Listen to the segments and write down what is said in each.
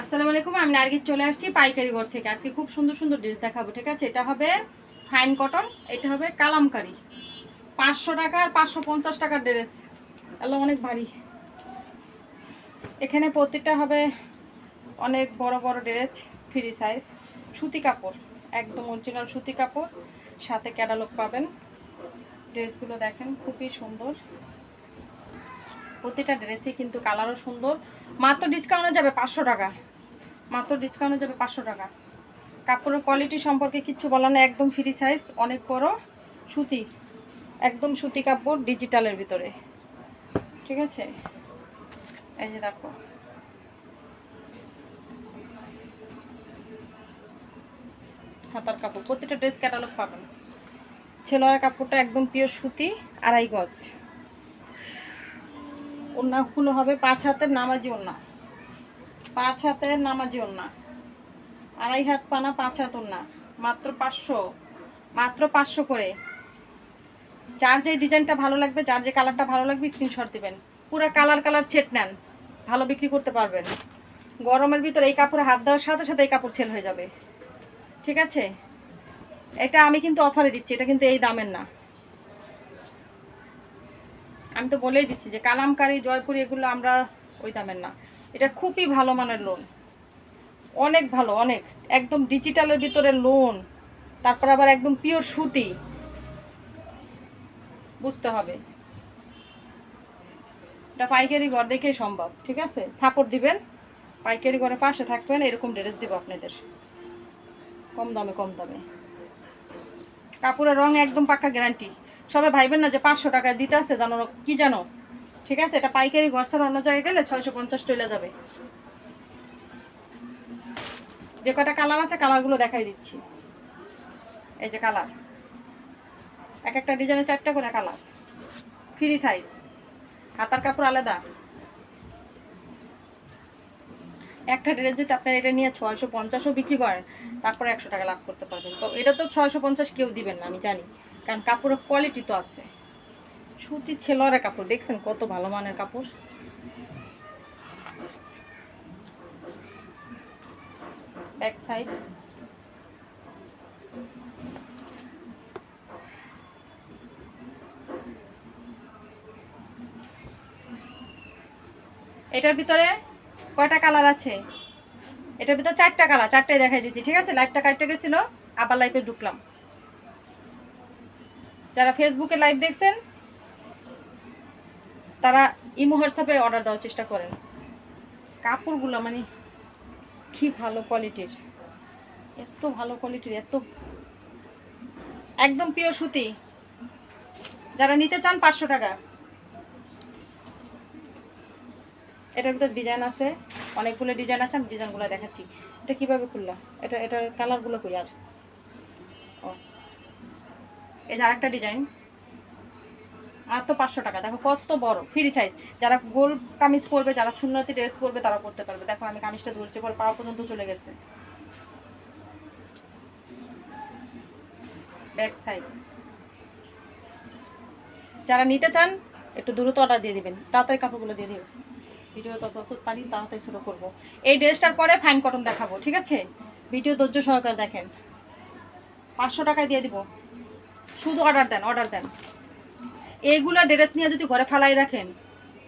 আসসালামু আলাইকুম, আমি নার্গিস চলে আসছি পাইকারি ঘর থেকে। আজকে খুব সুন্দর সুন্দর ড্রেস দেখাবো, ঠিক আছে? এটা হবে ফাইন কটন এটা হবে কালামকারি। পাঁচশো টাকা আর পাঁচশো পঞ্চাশ টাকার ড্রেস এগুলো অনেক ভারী। এখানে প্রত্যেকটা হবে অনেক বড় বড় ড্রেস ফ্রি সাইজ সুতি কাপড়, একদম অরিজিনাল সুতি কাপড়। সাথে ক্যাটালগ পাবেন। ড্রেসগুলো দেখেন, খুবই সুন্দর। প্রতিটা ড্রেসই কিন্তু কালারও সুন্দর। মাত্র ডিসকাউন্টে যাবে পাঁচশো টাকা। মাত্র ডিসকাউন্টে যাবে পাঁচশো টাকা। কাপড়ের কোয়ালিটি সম্পর্কে কিচ্ছু বলার না একদম ফ্রি সাইজ অনেক বড় সুতি। একদম সুতি কাপড় ডিজিটালের ভিতরে। ঠিক আছে? এই যে দেখো। হাতার কাপড়, প্রতিটা ড্রেস ক্যাটালগ পাবেন। ছেলেরা কাপড়টা একদম পিওর সুতি, আড়াই গজ। ওড়নাগুলো হবে, পাঁচ হাতের নামাজি ওড়না। পাঁচ হাতের নামাজি ওড়না। আড়াই হাত পানা, পাঁচ হাত ওড়না। মাত্র পাঁচশো মাত্র পাঁচশো করে। যার যে ডিজাইনটা ভালো লাগবে, যার যে কালারটা ভালো লাগবে স্ক্রিনশট দেবেন। পুরো কালার কালার ছেট নেন। ভালো বিক্রি করতে পারবেন। গরমের ভিতরে এই কাপড়ে হাত দেওয়ার সাথে সাথে এই কাপড় সেল হয়ে যাবে। ঠিক আছে? এটা আমি কিন্তু অফারে দিচ্ছি, এটা কিন্তু এই দামের না। আমি তো বলেই দিচ্ছি যে কালামকারি, জয়পুরি এগুলো আমরা ওই দামের না। এটা খুবই ভালো মানের লোন অনেক ভালো, অনেক। একদম ডিজিটালের ভিতরে লোন তারপর আবার একদম পিওর সুতি। বুঝতে হবে। এটা পাইকারি ঘর দেখেই সম্ভব, ঠিক আছে? সাপোর্ট দিবেন, পাইকারি ঘরে পাশে থাকবেন, এরকম ড্রেস দিব আপনাদের। কম দামে কম দামে। কাপড়ের রং একদম পাক্কা গ্যারান্টি সবাই ভাইবেন না যে পাঁচশো টাকা দিতে আছে, জানো কি জানো? ঠিক আছে? এটা পাইকারি ঘর ছাড়া অন্য জায়গায় গেলে ছয়শো পঞ্চাশ চলে যাবে। যে কটা কালার আছে, কালারগুলো দেখাই দিচ্ছি। এই যে কালার। এক একটা ডিজাইনের চারটা করে কালার। Free size. হাতার কাপড় আলাদা। একটা ড্রেস যদি আপনার এটা নিয়ে ছয়শো পঞ্চাশও বিক্রি করেন, তারপরে একশো টাকা লাভ করতে পারবেন। তো এটা তো ছয়শো পঞ্চাশ কেউ দিবেন না, আমি জানি। কারণ কাপড়ের কোয়ালিটি তো আছে। সুতি ছেলোয়ারের কাপড়, দেখছেন কত ভালো মানের কাপড়? ব্যাক সাইড এটার ভিতরে কয়টা কালার আছে? এটার ভিতরে চারটা কালার চারটাই দেখাই দিয়েছি, ঠিক আছে? লাইভটা কাটতে গেছিল, আবার লাইভে ঢুকলাম। যারা ফেসবুকে লাইভ দেখছেন, তারা ইমো হোয়াটসঅ্যাপে অর্ডার দেওয়ার চেষ্টা করেন। কাপড়গুলো মানে কি ভালো কোয়ালিটির এত ভালো কোয়ালিটির এত একদম পিওর সুতি। যারা নিতে চান পাঁচশো টাকা। এটার ভিতর ডিজাইন আছে, অনেকগুলো ডিজাইন আছে, আমি ডিজাইনগুলো দেখাচ্ছি। এটা কীভাবে খুললাম এটা, এটার কালারগুলো কই আর? এই যে আরেকটা ডিজাইন আর তো পাঁচশো টাকা। দেখো কত বড় ফ্রি সাইজ যারা গোল কামিজ পরবে, যারা শূন্যতি ড্রেস পরবে, তারা করতে পারবে। দেখো আমি কামিজটা ধরছি, বল পাওয়া পর্যন্ত চলে গেছে। ব্যাক সাইড যারা নিতে চান, একটু দ্রুত অর্ডার দিয়ে দিবেন। তাড়াতাড়ি কাপড়গুলো দিয়ে দিবেন ভিডিও তত পারি, তাড়াতাড়ি শুরু করব। এই ড্রেসটার পরে ফাইন কটন দেখাবো, ঠিক আছে? ভিডিও ধৈর্য সহকারে দেখেন। পাঁচশো টাকায় দিয়ে দিব। শুধু অর্ডার দেন অর্ডার দেন। এইগুলা ড্রেস নিয়ে যদি ঘরে ফেলাই রাখেন,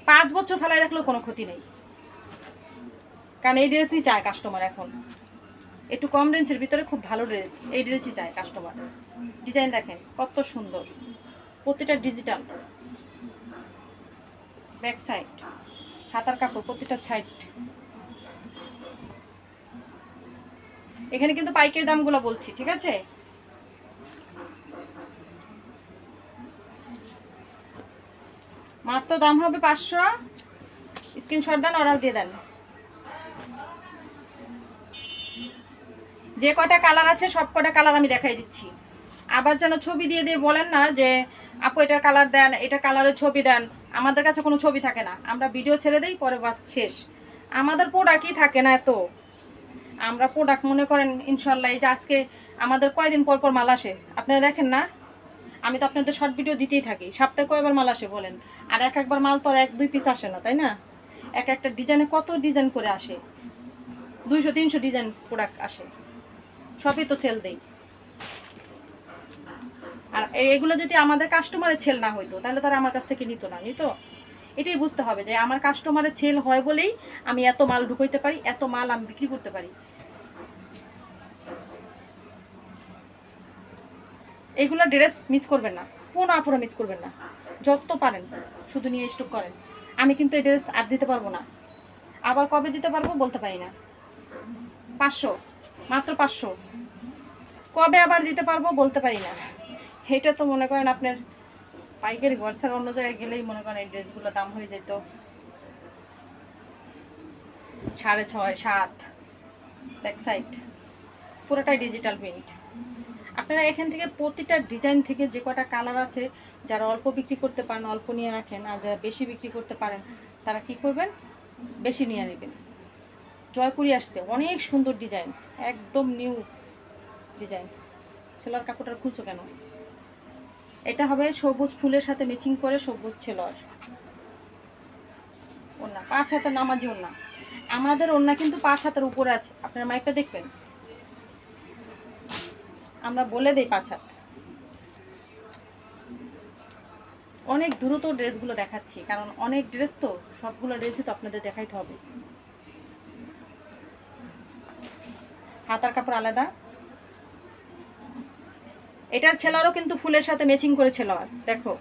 পাঁচ বছর ফেলাই রাখলেও কোনো ক্ষতি নেই। কারণ এই ড্রেসই চায় কাস্টমার এখন। একটু কম রেঞ্জের ভিতরে খুব ভালো ড্রেস এই ড্রেসই চায় কাস্টমার ডিজাইন দেখেন, কত সুন্দর। প্রতিটা ডিজিটাল ব্যাক সাইড হাতার কাপড়, প্রতিটা সাইড এখানে কিন্তু পাইকারি দামগুলো বলছি, ঠিক আছে? মাত্র দাম হবে পাঁচশো। স্ক্রিনশট দেন অর্ডার দিয়ে দেন। যে কটা কালার আছে, সব কটা কালার আমি দেখাই দিচ্ছি। আবার যেন ছবি দিয়ে দিয়ে বলেন না যে, আপু, এটার কালার দেন, এটার কালারের ছবি দেন। আমাদের কাছে কোনো ছবি থাকে না। আমরা ভিডিও ছেড়ে দিই, পরে বাস শেষ। আমাদের প্রোডাক্টই থাকে না এত। আমরা প্রোডাক্ট মনে করেন, ইনশাল্লাহ, এই যে আজকে আমাদের কয়দিন পর পর মাল আসে? আপনারা দেখেন না? আমি তো আপনাদের শর্ট ভিডিও দিতেই থাকি। সপ্তাহে কয়বার মাল আসে বলেন? আর এক একবার মাল তো আর এক, দুই পিস আসে না, তাই না? এক একটা ডিজাইনে কত ডিজাইন করে আসে? দুইশো, তিনশো ডিজাইন প্রোডাক্ট আসে। সবই তো সেল দেই। আর এগুলো যদি আমাদের কাস্টমারের সেল না হইতো, তাহলে তারা আমার কাছ থেকে নিত না, নিত? এটাই বুঝতে হবে যে আমার কাস্টমারের সেল হয় বলেই আমি এত মাল ঢুকাইতে পারি, এত মাল আমি বিক্রি করতে পারি। এইগুলো ড্রেস মিস করবেন না। কোনো আপুরা মিস করবেন না। যত পারেন, শুধু নিয়ে স্টক করেন। আমি কিন্তু এই ড্রেস আর দিতে পারব না। আবার কবে দিতে পারব বলতে পারি না। পাঁচশো, মাত্র পাঁচশো। কবে আবার দিতে পারব বলতে পারি না। এটা তো মনে করেন আপনার পাইকারি হোয়াটসঅ্যাপ অন্য জায়গায় গেলেই মনে করেন এই ড্রেসগুলো দাম হয়ে যেত। সাড়ে ছয়, সাত। ব্যাক সাইড পুরোটাই ডিজিটাল প্রিন্ট আপনারা এখান থেকে প্রতিটা ডিজাইন থেকে যে কটা কালার আছে, যারা অল্প বিক্রি করতে পারেন, অল্প নিয়ে রাখেন, আর যারা বেশি বিক্রি করতে পারেন, তারা কি করবেন? বেশি নিয়ে নেবেন। জয়পুরি আসছে, অনেক সুন্দর ডিজাইন, একদম নিউ ডিজাইন। সেলার কাপড়টা খুলছো কেন? এটা হবে সবুজ ফুলের সাথে ম্যাচিং করে সবুজ ছেলর। ওনা পাঁচ হাতের নামাজি ওনা আমাদের ওনা কিন্তু পাঁচ হাতের উপরে আছে, আপনারা মাইপে দেখবেন? আমরা বলে দেই পাঁচ হাত। অনেক দ্রুত ড্রেসগুলো দেখাচ্ছি, কারণ অনেক ড্রেস তো, সবগুলো ড্রেসই তো আপনাদের দেখাইতে হবে। হাতার কাপড় আলাদা। এটার ছেলারও কিন্তু ফুলের সাথে ম্যাচিং করে ছেলোয়ার। দেখো,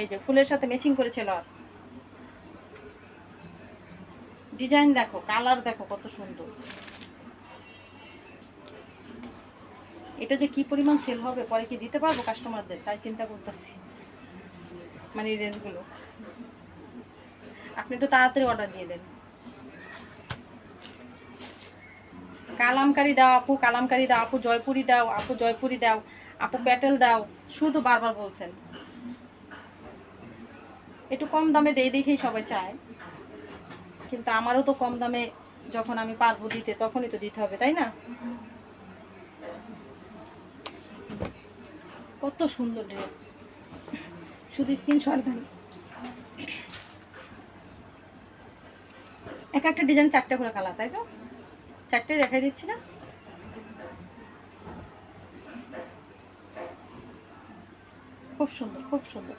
এই যে ফুলের সাথে ম্যাচিং করে ছেলোয়ার। ডিজাইন দেখো কালার দেখো কত সুন্দর। এটা যে কি পরিমাণ সেল হবে, পরে কি দিতে পারব কাস্টমারদের তাই চিন্তা করতেছি। মানে রেঞ্জগুলো আপনি একটু তাড়াতাড়ি অর্ডার দিয়ে দেন। কালামকারি দাও আপু, কালামকারি দাও আপু, জয়পুরি দাও, আপু জয়পুরি দাও, আপু প্যাটেল দাও, শুধু বারবার বলছেন। একটু কম দামে দেই দেখেই সবাই চায়। কিন্তু আমারও তো কম দামে যখন আমি পারব দিতে, তখনই তো দিতে হবে, তাই না? কত সুন্দর ড্রেস। শুধু স্ক্রিনশট দেন। এক একটা ডিজাইন চারটে করে কালার তাই তো? চারটে দেখাই দিচ্ছি না? খুব সুন্দর খুব সুন্দর।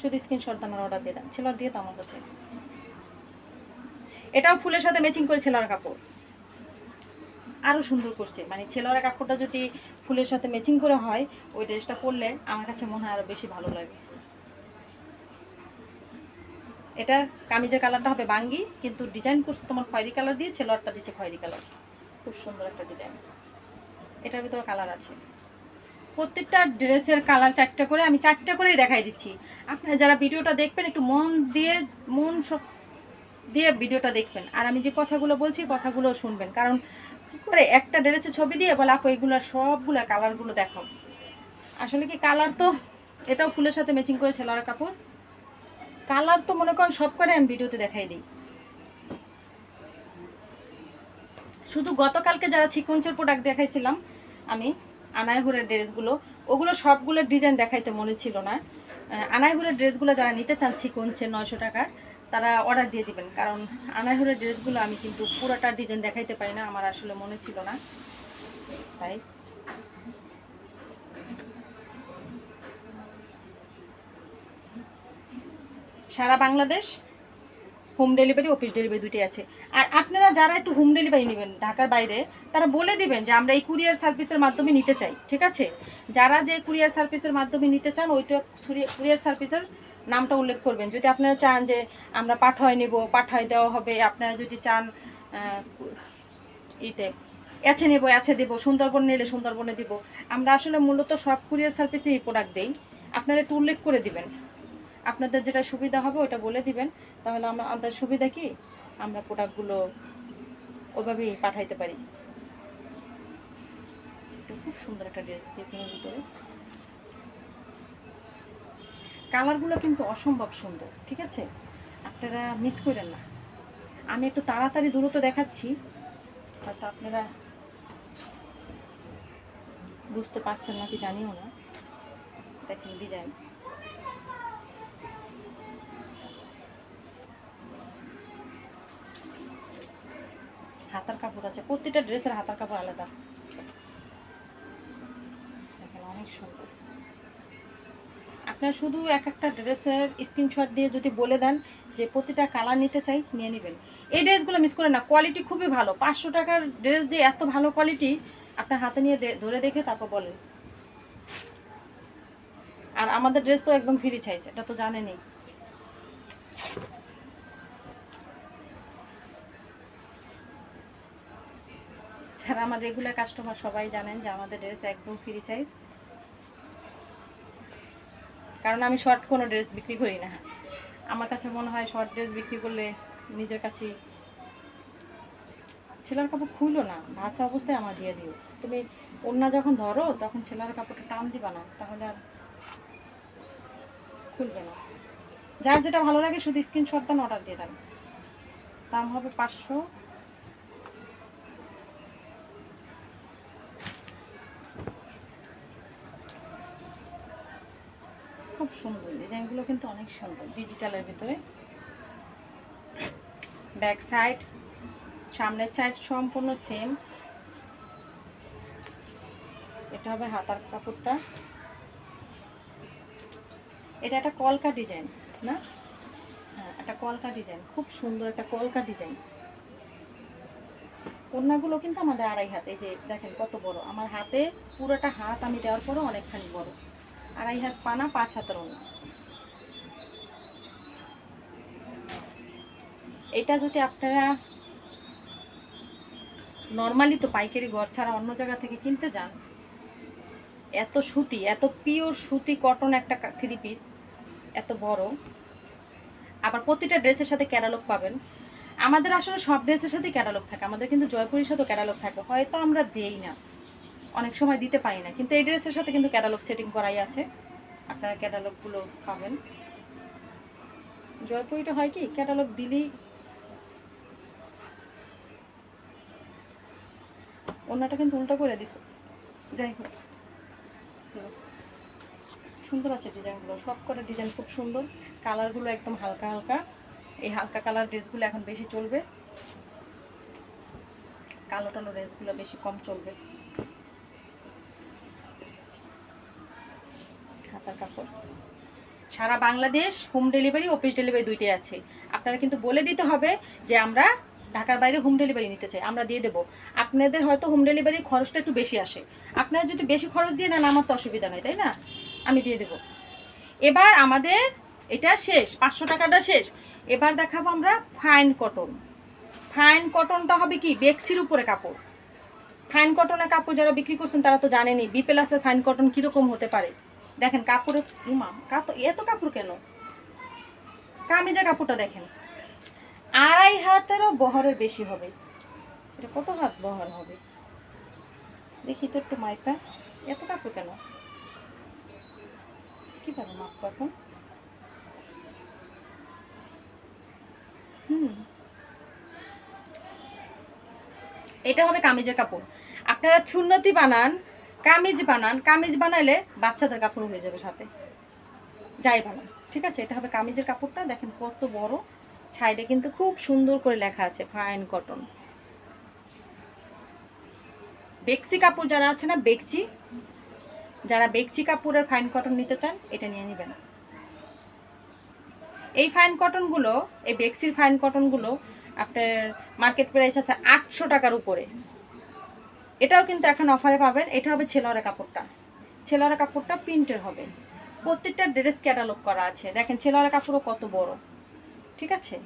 শুধু স্ক্রিনশট আমার অর্ডার দিয়ে দেন। ছেলার দিয়ে তো আমার কাছে। এটাও ফুলের সাথে ম্যাচিং করে ছেলার কাপড়। আরও সুন্দর করছে। মানে ছেলেরা কাপড়টা যদি ফুলের সাথে ম্যাচিং করে হয়, ওই ড্রেসটা পরলে আমার কাছে মনে হয় আরও বেশি ভালো লাগে। এটার কামিজের কালারটা হবে বাঙ্গি, কিন্তু ডিজাইন করছে তোমার খয়েরি কালার দিয়ে, ছেলোয়ারটা দিচ্ছে খয়েরি কালার। খুব সুন্দর একটা ডিজাইন এটার ভিতরে কালার আছে। প্রত্যেকটা ড্রেসের কালার চারটে করে, আমি চারটে করেই দেখাই দিচ্ছি। আপনারা যারা ভিডিওটা দেখবেন, একটু মন দিয়ে, মন সব দিয়ে ভিডিওটা দেখবেন। আর আমি যে কথাগুলো বলছি, কথাগুলো শুনবেন। কারণ কি করে? একটা ড্রেসের ছবি দিয়ে বলে আপু এগুলো সবগুলো কালারগুলো দেখাও আসলে কি কালার তো? এটাও ফুলের সাথে ম্যাচিং করে ছেলার কাপড় কালার তো মনে করেন সব করে আমি ভিডিওতে দেখাই দিই। শুধু গতকালকে যারা সিকোয়েন্সের প্রোডাক্ট দেখাইছিলাম আমি আনাইহুরের ড্রেসগুলো ওগুলো সবগুলোর ডিজাইন দেখাইতে মনে ছিল না। আহ, আনাইহুরের ড্রেসগুলো যারা নিতে চান সিকোয়েন্সের নয়শো টাকার তারা অর্ডার দিয়ে দিবেন। কারণ আনাইহুরের ড্রেসগুলো আমি কিন্তু পুরোটা ডিজাইন দেখাইতে পারি না, আমার আসলে মনে ছিল না। তাই। সারা Bangladesh home delivery office delivery দুটি আছে। আর আপনারা যারা একটু হোম ডেলিভারি নেবেন ঢাকার বাইরে, তারা বলে দিবেন যে আমরা এই কুরিয়ার সার্ভিসের মাধ্যমে নিতে চাই, ঠিক আছে? যারা যে কুরিয়ার সার্ভিসের মাধ্যমে নিতে চান, ওইটা কুরিয়ার সার্ভিসের নামটা উল্লেখ করবেন। যদি আপনারা চান যে আমরা পাঠায় নেব, পাঠায় দেওয়া হবে, আপনারা যদি চান ইতে, এছে নেব, এছে দেবো, সুন্দরবন নিলে সুন্দরবনে দিব। আমরা আসলে মূলত সব কুরিয়ার সার্ভিসে এই প্রোডাক্ট দেই। আপনারা একটু উল্লেখ করে দিবেন। আপনাদের যেটা সুবিধা হবে ওটা বলে দিবেন। তাহলে আমরা, আমাদের সুবিধা কি? আমরা প্রোডাক্টগুলো ওইভাবেই পাঠাইতে পারি। খুব সুন্দর একটা ড্রেস এর ভিতরে। কালারগুলো কিন্তু অসম্ভব সুন্দর, ঠিক আছে? আপনারা মিস করেন না। আমি একটু তাড়াতাড়ি দূরত্ব দেখাচ্ছি, হয়তো আপনারা বুঝতে পারছেন নাকি জানিও না। দেখেন ডিজাইন হাতার কাপড় আছে প্রতিটা ড্রেসের হাতার কাপড় আলাদা। দেখেন অনেক সুন্দর। আপনার শুধু এক একটা ড্রেসের স্ক্রিনশট দিয়ে যদি বলে দেন যে প্রতিটা কালার নিতে চাই, নিয়ে নেবেন। এই ড্রেসগুলো মিস করে না। কোয়ালিটি খুবই ভালো। পাঁচশো টাকার ড্রেস যে এত ভালো কোয়ালিটি আপনার হাতে নিয়ে ধরে দেখে তারপর বলেন। আর আমাদের ড্রেস তো একদম ফ্রি চাইছে এটা তো জানেনই। যারা আমার রেগুলার কাস্টমার সবাই জানেন যে আমাদের ড্রেস একদম ফ্রি সাইজ কারণ আমি শর্ট কোনো ড্রেস বিক্রি করি না। আমার কাছে মনে হয় শর্ট ড্রেস বিক্রি করলে নিজের কাছে ছেলের কাপড় খুলো না, ভাসা অবস্থায় আমার দিয়ে দিও। তুমি অন্য যখন ধরো, তখন ছেলের কাপড়টা টান দিবা না, তাহলে আর খুলবে না। যার যেটা ভালো লাগে শুধু স্ক্রিনশট দেন অর্ডার দিয়ে দেন দাম হবে পাঁচশো। সুন্দর ডিজাইনগুলো কিন্তু অনেক সুন্দর, ডিজিটালের ভিতরে। ব্যাক সাইড, সামনের সাইড সম্পূর্ণ সেম। এটা হবে হাতার কাপড়টা। এটা একটা কলকা ডিজাইন, না? হ্যাঁ একটা কলকা ডিজাইন, খুব সুন্দর একটা কলকা ডিজাইন। ওড়নাগুলো কিন্তু আমাদের আড়াই হাতে যে দেখেন কত বড়। আমার হাতে পুরোটা হাত আমি দেওয়ার পরও অনেকখানি বড়। আড়াই হাত পানা, পাঁচ হাতের ওড়না এটা যদি আপনারা নর্মালি তো পাইকারি ঘর ছাড়া অন্য জায়গা থেকে কিনতে যান, এত সুতি, এত পিওর সুতি কটন একটা থ্রি পিস এত বড়। আবার প্রতিটা ড্রেসের সাথে ক্যাটালগ পাবেন। আমাদের আসলে সব ড্রেসের সাথে ক্যাটালগ থাকে, আমাদের কিন্তু জয়পুরের সাথেও ক্যাটালগ থাকে, হয়তো আমরা দেই না। অনেক সময় দিতে পারি না। কিন্তু এই ড্রেসের সাথে কিন্তু ক্যাটালগ সেটিং করাই আছে। আপনারা ক্যাটালগুলো পাবেন। জয়পুরিটা হয় কি ক্যাটালগ দিলেই অন্যটা কিন্তু উল্টো করে দিস যাই হোক। সুন্দর আছে ডিজাইনগুলো। সব কটা ডিজাইন খুব সুন্দর। কালারগুলো একদম হালকা হালকা। এই হালকা কালার ড্রেসগুলো এখন বেশি চলবে। কালো টালো ড্রেসগুলো বেশি কম চলবে হাতার কাপড় সারা Bangladesh home delivery office delivery দুইটাই আছে। আপনারা কিন্তু বলে দিতে হবে যে আমরা ঢাকার বাইরে হোম ডেলিভারি নিতে চাই, আমরা দিয়ে দেবো। আপনাদের হয়তো হোম ডেলিভারির খরচটা একটু বেশি আসে। আপনারা যদি বেশি খরচ দিয়ে নেন, আমার তো অসুবিধা নেই তাই না? আমি দিয়ে দেবো। এবার আমাদের এটা শেষ, পাঁচশো টাকাটা শেষ। এবার দেখাবো আমরা ফাইন কটন ফাইন কটনটা হবে কি? বেক্সির উপরে কাপড়। ফাইন কটনের কাপড় যারা বিক্রি করছেন, তারা তো জানেনি বি প্লাসের ফাইন কটন কীরকম হতে পারে? দেখেন কাপড়ে উমা কাত এত কাপড় কেন? কামিজের কাপড়টা দেখেন। আড়াই হাতেরও বহরের বেশি হবে। এটা কত হাত বহর হবে? দেখি তো একটু মাইপটা এত কাপড় কেন? কীভাবে মাপবো এখন? হুম। এটা হবে কামিজের কাপড়। আপনারা ছুন্নতি বানান কামিজ বানান। কামিজ বানাইলে বাচ্চাদের কাপড় হয়ে যাবে সাথে। যাই বানান, ঠিক আছে? এটা হবে কামিজের কাপড়টা। দেখেন কত বড়। সাইডে কিন্তু খুব সুন্দর করে লেখা আছে ফাইন কটন বেক্সি কাপড় যারা আছে না, বেক্সি, যারা বেক্সি কাপড়ের ফাইন কটন নিতে চান, এটা নিয়ে নেবেন। এই ফাইন কটনগুলো এই বেক্সির ফাইন কটনগুলো আপনার মার্কেট প্রাইস আছে আটশো টাকার উপরে। এটাও কিন্তু এখন অফারে পাবেন। এটা হবে ছেলরা কাপড়টা। ছেলরা কাপড়টা প্রিন্টের হবে। প্রত্যেকটা ড্রেস ক্যাটালগ করা আছে। দেখেন ছেলরা কাপড়ও কত বড়। ঠিক আছে?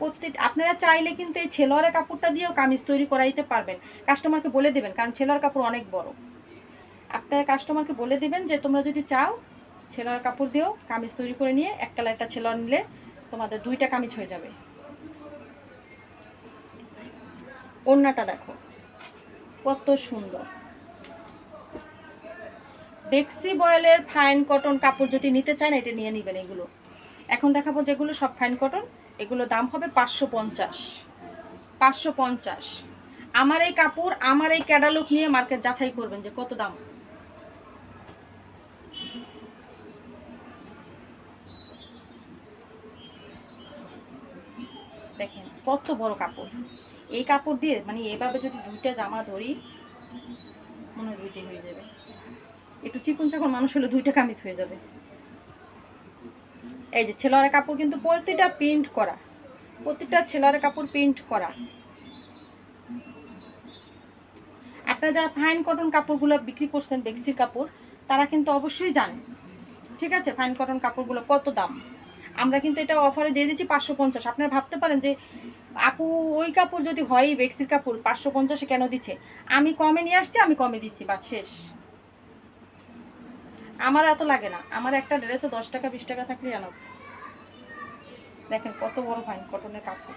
প্রত্যেক আপনারা চাইলে কিন্তু এই ছেলোয়ারের কাপড়টা দিয়েও কামিজ তৈরি করাইতে পারবেন। কাস্টমারকে বলে দেবেন, কারণ ছেলোয়ার কাপড় অনেক বড়। আপনারা কাস্টমারকে বলে দেবেন যে, তোমরা যদি চাও ছেলোয়ার কাপড় দিয়েও কামিজ তৈরি করে নিয়ে এক কালারটা ছেলোয়ার নিলে তোমাদের দুইটা কামিজ হয়ে যাবে। ওড়নাটা দেখো। কত সুন্দর। বেক্সি বয়েলের ফাইন কটন কাপড় যদি নিতে চান, এটা নিয়ে নেবেন এগুলো। এখন দেখাবো যেগুলো সব ফাইন কটন এগুলো দাম হবে পাঁচশো পঞ্চাশ। পাঁচশো পঞ্চাশ। আমার এই কাপড়, আমার এই ক্যাটালগ নিয়ে মার্কেট যাচাই করবেন যে কত দাম। দেখেন, কত বড় কাপড়। এই কাপড় দিয়ে মানে এভাবে যদি দুইটা জামা ধরি, মনে হয় দুইটাই হয়ে যাবে। একটু চিকুন চাকুন মানুষ হলে দুইটা কামিজ হয়ে যাবে। এই যে ছেলের কাপড় কিন্তু প্রতিটা প্রিন্ট করা, প্রতিটা ছেলের কাপড় প্রিন্ট করা। আপনারা যারা ফাইন কটন কাপড়গুলো বিক্রি করছেন বেক্সির কাপড়, তারা কিন্তু অবশ্যই জানেন ঠিক আছে? ফাইন কটন কাপড়গুলো কত দাম? আমরা কিন্তু এটা অফারে দিয়ে দিচ্ছি পাঁচশো পঞ্চাশ। আপনারা ভাবতে পারেন যে, আপু, ওই কাপড় যদি হয় বেক্সির কাপড়, পাঁচশো পঞ্চাশে কেন দিচ্ছে? আমি কমে নিয়ে আসছি, আমি কমে দিচ্ছি বা শেষ। আমার এত লাগে না। আমার একটা ড্রেসে দশ টাকা, বিশ টাকা থাকলে জানো? দেখেন কত বড় ফাইন কটনের কাপড়।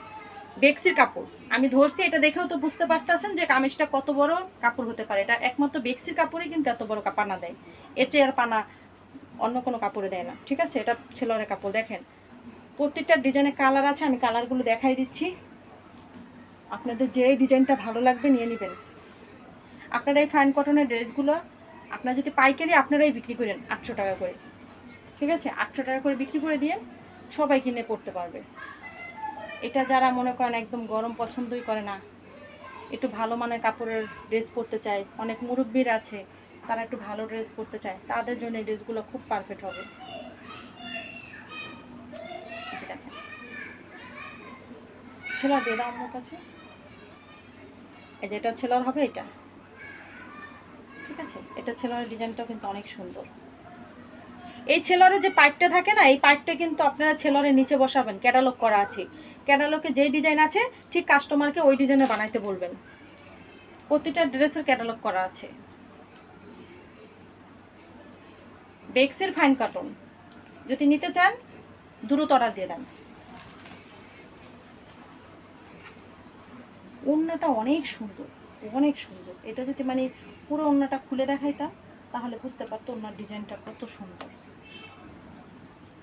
বেক্সির কাপড়। আমি ধরছি, এটা দেখেও তো বুঝতে পারতেছেন যে, কামিজটা কত বড় কাপড় হতে পারে। এটা একমাত্র বেক্সির কাপড়ে কিন্তু এত বড় পানা দেয়। এর চেয়ে আর পানা অন্য কোনো কাপড়ে দেয় না। ঠিক আছে? এটা ছেলের কাপড়, দেখেন। প্রত্যেকটা ডিজাইনের কালার আছে, আমি কালারগুলো দেখাই দিচ্ছি। আপনাদের যে ডিজাইনটা ভালো লাগবে নিয়ে নেবেন। আপনারা এই ফাইন কটনের ড্রেসগুলো, আপনারা যদি পাইকারি, আপনারাই বিক্রি করেন আটশো টাকা করে। ঠিক আছে? আটশো টাকা করে বিক্রি করে দিয়ে সবাই কিনে পড়তে পারবে। এটা যারা মনে করেন একদম গরম পছন্দই করে না, একটু ভালো মানের কাপড়ের ড্রেস পরতে চায়, অনেক মুরব্বীর আছে তারা একটু ভালো ড্রেস পরতে চায়, তাদের জন্য এই ড্রেসগুলো খুব পারফেক্ট হবে। দেখেন। ছেলার দিয়ে আমার কাছে এই যে এটা ছেলার হবে এটা। ঠিক আছে? এটা ছেলার ডিজাইনটাও কিন্তু অনেক সুন্দর। এই ছেলরে যে পাইপটা থাকে না, এই পাইপটা কিন্তু আপনারা ছেলরের নিচে বসাবেন ক্যাটালগ করা আছে। ক্যাটালগে যেই ডিজাইন আছে, ঠিক কাস্টমারকে ওই ডিজাইনে বানাইতে বলবেন। প্রতিটা ড্রেসের ক্যাটালগ করা আছে। বেক্সের ফাইন কাটন যদি নিতে চান, দ্রুত অর্ডার দিয়ে দেন। ওড়নাটা অনেক সুন্দর অনেক সুন্দর। এটা যদি মানে পুরো ওড়নাটা খুলে দেখাইতাম, তাহলে বুঝতে পারতো ওনার ডিজাইনটা কত সুন্দর।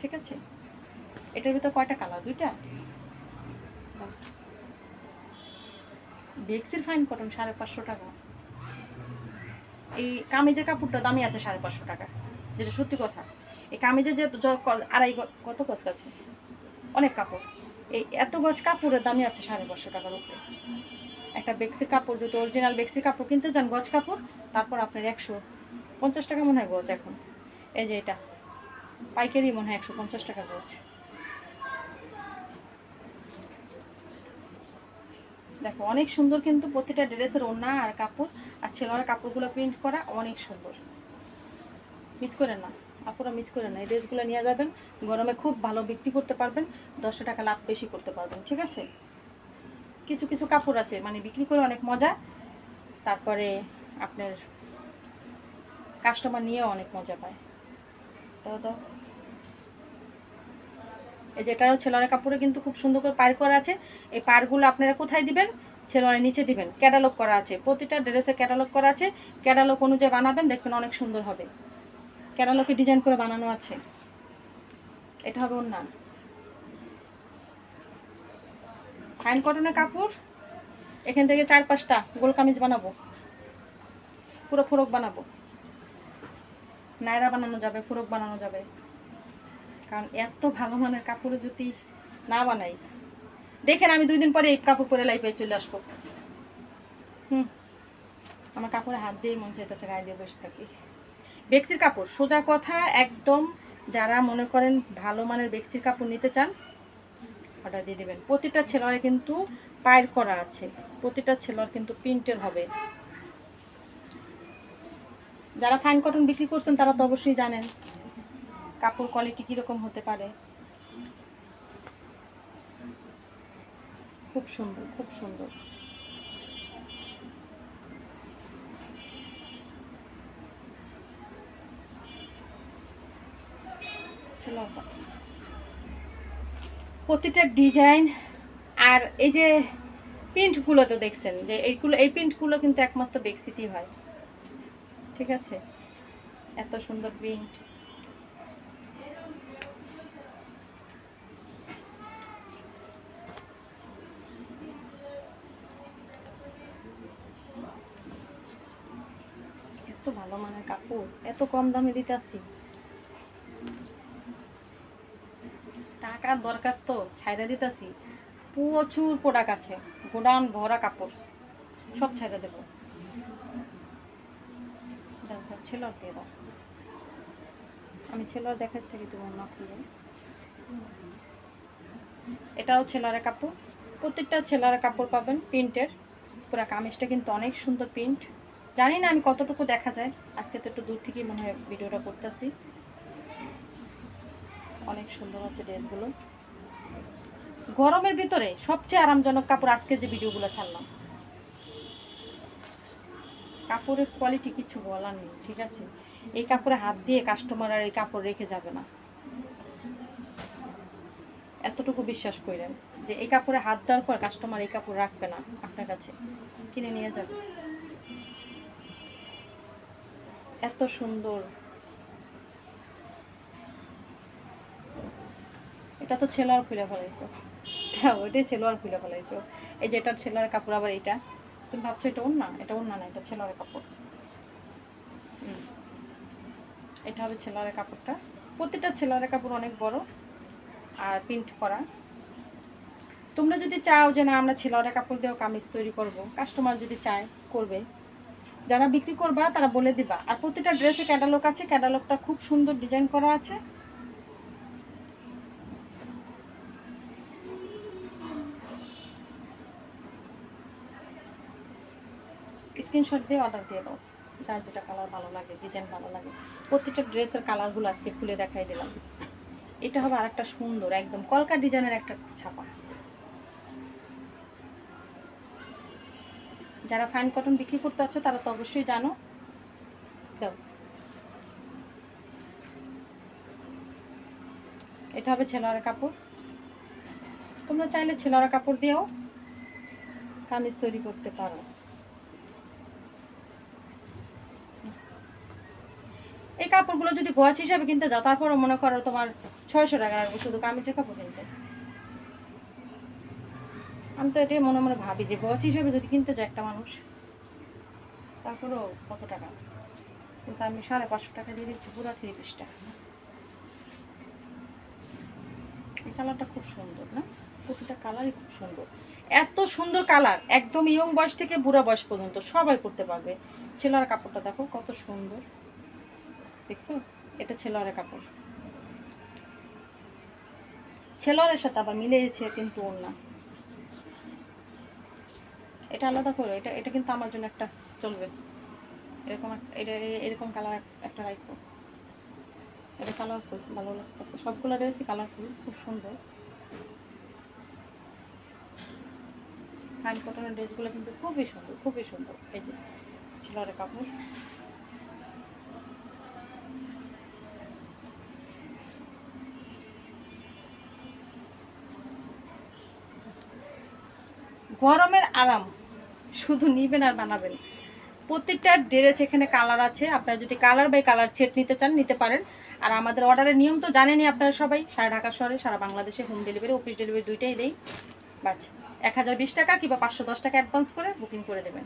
ঠিক আছে? এটার ভিতর কয়টা কালার? দুইটা? বেক্সির ফাইন কটন সাড়ে পাঁচশো টাকা। এই কামিজের কাপড়টা দামি আছে সাড়ে পাঁচশো টাকা। যেটা সত্যি কথা, এই কামিজে যে আড়াই কত গজ আছে অনেক কাপড়। এই এত গজ কাপড়ের দামই আছে সাড়ে পাঁচশো টাকার উপরে। একটা বেক্সির কাপড়, যদি অরিজিনাল বেক্সির কাপড় কিনতে যান গজ কাপড়, তারপর আপনার একশো পঞ্চাশ টাকা মনে হয় গজ এখন। এই যে এটা, পাইকারি মনে হয় একশো পঞ্চাশ টাকা গজ। দেখো, অনেক সুন্দর কিন্তু প্রতিটা ড্রেসের ওড়না আর কাপড়, আর ছেলেরা কাপড়গুলো প্রিন্ট করা অনেক সুন্দর। মিস করেন না। আপুরা মিস করেন না। এই ড্রেসগুলো নিয়ে যাবেন, গরমে খুব ভালো বিক্রি করতে পারবেন দশটা টাকা লাভ বেশি করতে পারবেন, ঠিক আছে? কিছু কিছু কাপড় আছে মানে বিক্রি করে অনেক মজা। তারপরে আপনার কাস্টমার নিয়েও অনেক মজা পায়। তো তো এই যে এটাও ছেলের কাপড়ে কিন্তু খুব সুন্দর করে পার করা আছে। এই পারগুলো আপনারা কোথায় দিবেন? ছেলের নিচে দিবেন। ক্যাটালগ করা আছে। প্রতিটা ড্রেসে ক্যাটালগ করা আছে। ক্যাটালগ অনুযায়ী বানাবেন, দেখবেন অনেক সুন্দর হবে। ক্যাটালগে ডিজাইন করে বানানো আছে? এটা হবে ওর না ফাইন কটনের কাপড়। এখান থেকে চার পাঁচটা গোল কামিজ বানাবো। পুরো ফোরক বানাবো। নায়রা বানানো যাবে, ফোরক বানানো যাবে। কারণ এত ভালো মানের কাপড়ে যদি না বানাই, দেখেন আমি দুই দিন পরে কাপড় পরে লাইফে চলে আসব। হুম, আমার কাপড়ে হাত দিয়েই মন চাইতেছে গায়ে দিয়ে বসে থাকি। বেক্সির কাপড়, সোজা কথা, একদম যারা মনে করেন ভালো মানের বেক্সির কাপড় নিতে চান, অর্ডার দিয়ে দেবেন। প্রতিটা ছেলের কিন্তু পায়ের করা আছে, প্রতিটা ছেলের কিন্তু প্রিন্টের হবে। যারা ফাইন কটন বিক্রি করছেন, তারা তো অবশ্যই জানেন কাপড় কোয়ালিটি কীরকম হতে পারে। খুব সুন্দর খুব সুন্দর। প্রতিটা ডিজাইন আর এই যে প্রিন্টগুলো তো দেখছেন, যে এইগুলো, এই প্রিন্টগুলো কিন্তু একমাত্র বেক্সিতেই হয়। ঠিক আছে? এত সুন্দর প্রিন্ট। এত ভালো মানের কাপড়, এত কম দামে দিতে আসি টাকার দরকার তো, ছাইরা দিতেছি। প্রচুর প্রোডাক্ট আছে, গোডাউন ভরা কাপড়, সব ছেড়ে দেবো। দাও দিয়ে দাও। আমি ছেলর দেখার থেকে তোমার না খুলে এটাও ছেলারে কাপড়, প্রত্যেকটা ছেলারে কাপড় পাবেন প্রিন্টের। পুরো কামিজটা কিন্তু অনেক সুন্দর প্রিন্ট। জানি না আমি কতটুকু দেখা যায়, আজকে তো একটু দূর থেকেই মনে হয় ভিডিওটা করতেছি। অনেক সুন্দর আছে ড্রেসগুলো। গরমের ভিতরে সবচেয়ে আরামজনক কাপড় আজকে যে ভিডিওগুলো ছাড়লাম। কাপড়ের কোয়ালিটি কিছু বলার নেই, ঠিক আছে? এই কাপড়ে হাত দিয়ে কাস্টমার আর এই কাপড় রেখে যাবে না। এতটুকু বিশ্বাস করেন যে এই কাপড়ে হাত দেওয়ার পর কাস্টমার এই কাপড় রাখবে না আপনার কাছে। কিনে নিয়ে যাবে। এত সুন্দর এটা তো ছেলার খুলে ফেলাইছো। হ্যাঁ ওইটাই ছেলোয়ার খুলে ফেলাইছো। এই যে এটার ছেলার কাপড় আবার এইটা। তুমি ভাবছ এটা ওর না এটা ওর না, এটা ছেলার কাপড়। এটা হবে ছেলারের কাপড়টা। প্রতিটা ছেলারের কাপড় অনেক বড় আর প্রিন্ট করা। তোমরা যদি চাও যে না, আমরা ছেলারের কাপড় দিয়েও কামিজ তৈরি করব কাস্টমার যদি চায়, করবে। যারা বিক্রি করবা, তারা বলে দিবা। আর প্রতিটা ড্রেসে ক্যাটালগ আছে। ক্যাটালগটা খুব সুন্দর ডিজাইন করা আছে। স্ক্রিনশট দিয়ে অর্ডার দিয়ে দাও। যার যেটা কালার ভালো লাগে ডিজাইন ভালো লাগে। প্রত্যেকটা ড্রেসের কালারগুলো আজকে খুলে দেখাই দিলাম। এটা হবে আরেকটা সুন্দর, একদম কলকা ডিজাইনের একটা ছাপা। যারা ফাইন কটন বিক্রি করতে আছে তারা তো অবশ্যই জানো। দাও। এটা হবে ছেলারা কাপড়। তোমরা চাইলে ছেলারা কাপড় দিয়েও কামিজ তৈরি করতে পারো। এই কাপড়গুলো যদি গোয়াচ হিসাবে কিনতে যাও, তারপরও মনে করো তোমার ছয়শো টাকা লাগবে শুধু কামিজের কাপড় কিনতে। আমি তো এটাই মনে মনে ভাবি যে গছ হিসাবে যদি কিনতে যায় একটা মানুষ, তারপরেও কত টাকা? কিন্তু আমি সাড়ে পাঁচশো টাকা দিয়ে দিচ্ছি পুরো থ্রি পিসটা এই কালারটা খুব সুন্দর, না? প্রতিটা কালারই খুব সুন্দর। এত সুন্দর কালার একদম ইয়ং বয়স থেকে বুড়া বয়স পর্যন্ত সবাই করতে পারবে। ছেলার কাপড়টা দেখো কত সুন্দর। দেখছ? এটা ছেলারের কাপড়। ছেলারের সাথে আবার মিলে মিলেছে কিন্তু ওর না এটা আলাদা করো, এটা এটা কিন্তু আমার জন্য একটা চলবে। এরকম এটা এরকম কালার একটা রাখব এটা কালারফুল ভালো লাগতেছে। সবগুলো রয়েছে কালারফুল খুব সুন্দর। ফাইন কটনের ড্রেসগুলো কিন্তু খুবই সুন্দর খুবই সুন্দর। এই যে ছেলের কাপড়। গরমের আরাম। শুধু নিবেন আর বানাবেন। প্রত্যেকটা ড্রেস এখানে কালার আছে। আপনারা যদি কালার বাই কালার সেট নিতে চান, নিতে পারেন। আর আমাদের অর্ডারের নিয়ম তো জানেনই আপনারা সবাই। সারা ঢাকা শহরে, সারা বাংলাদেশে হোম ডেলিভারি অফিস ডেলিভারি দুইটাই দেই। বাচ্চা এক হাজার বিশ টাকা কিংবা পাঁচশো দশ টাকা অ্যাডভান্স করে বুকিং করে দেবেন।